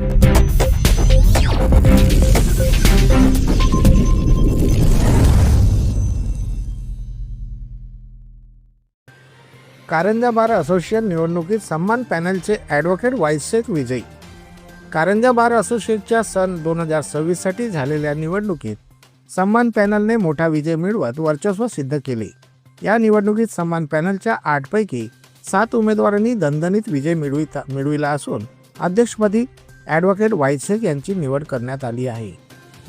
कारंजा बार associate निवडणुकीत सन्मान पॅनलचे ॲडव्होकेट वायसेक विजयी. कारंजा बार असोसिएटच्या सन दोन हजार सव्वीससाठी झालेल्या निवडणुकीत सन्मान पॅनलने मोठा विजय मिळवत वर्चस्व सिद्ध केले. या निवडणुकीत सन्मान पॅनलच्या आठपैकी सात उमेदवारांनी दणदणीत विजय मिळविता मिळविला असून अध्यक्षपदी ॲडव्होकेट वायसेक यांची निवड करण्यात आली आहे.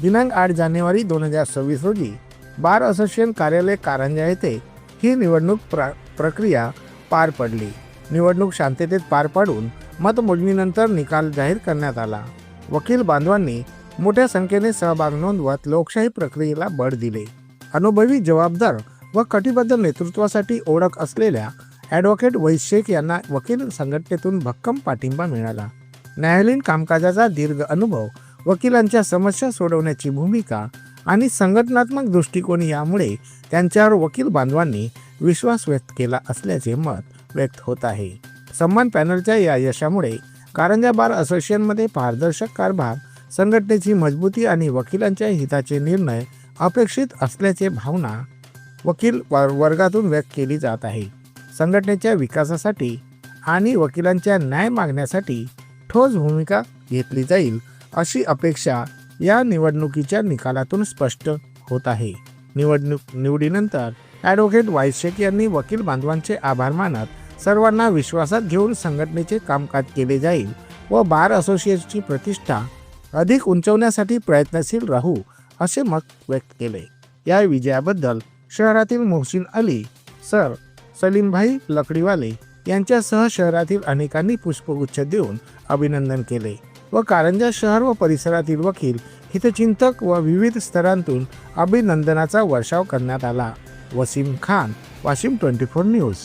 दिनांक आठ जानेवारी दोन हजार सव्वीस रोजी बार असोसिएशन कार्यालय कारंजा येथे ही निवडणूक प्र प्रक्रिया पार पडली. निवडणूक शांततेत पार पाडून मतमोजणीनंतर निकाल जाहीर करण्यात आला. वकील बांधवांनी मोठ्या संख्येने सहभाग नोंदवत लोकशाही प्रक्रियेला बळ दिले. अनुभवी जबाबदार व कटिबद्ध नेतृत्वासाठी ओळख असलेल्या ॲडव्होकेट वैशेख यांना वकील संघटनेतून भक्कम पाठिंबा मिळाला. न्यायालयीन कामकाजाचा दीर्घ अनुभव वकिलांच्या समस्या सोडवण्याची भूमिका आणि संघटनात्मक दृष्टिकोन यामुळे त्यांच्यावर वकील बांधवांनी विश्वास व्यक्त केला असल्याचे मत व्यक्त होत आहे. सन्मान पॅनलच्या या यशामुळे कारंजा बार असोसिएशनमध्ये पारदर्शक कारभार संघटनेची मजबूती आणि वकिलांच्या हिताचे निर्णय अपेक्षित असल्याचे भावना वकील वर्गातून व्यक्त केली जात आहे. संघटनेच्या विकासासाठी आणि वकिलांच्या न्याय मागण्यासाठी ठोस भूमिका घेतली जाईल अशी अपेक्षा या निवडणुकीच्या निकालातून स्पष्ट होत आहे. निवडणूक निवडीनंतर ॲडव्होकेट वायशेक यांनी वकील बांधवांचे आभार मानत सर्वांना विश्वासात घेऊन संघटनेचे कामकाज केले जाईल व बार असोसिएशनची प्रतिष्ठा अधिक उंचवण्यासाठी प्रयत्नशील राहू असे मत व्यक्त केले. या विजयाबद्दल शहरातील मोहसिन अली सर सलीमभाई लकडीवाले यांच्यासह शहरातील अनेकांनी पुष्पगुच्छ देऊन अभिनंदन केले व कारंजा शहर व परिसरातील वकील हितचिंतक व विविध स्तरांतून अभिनंदनाचा वर्षाव करण्यात आला. Wasim Khan Washim twenty four news.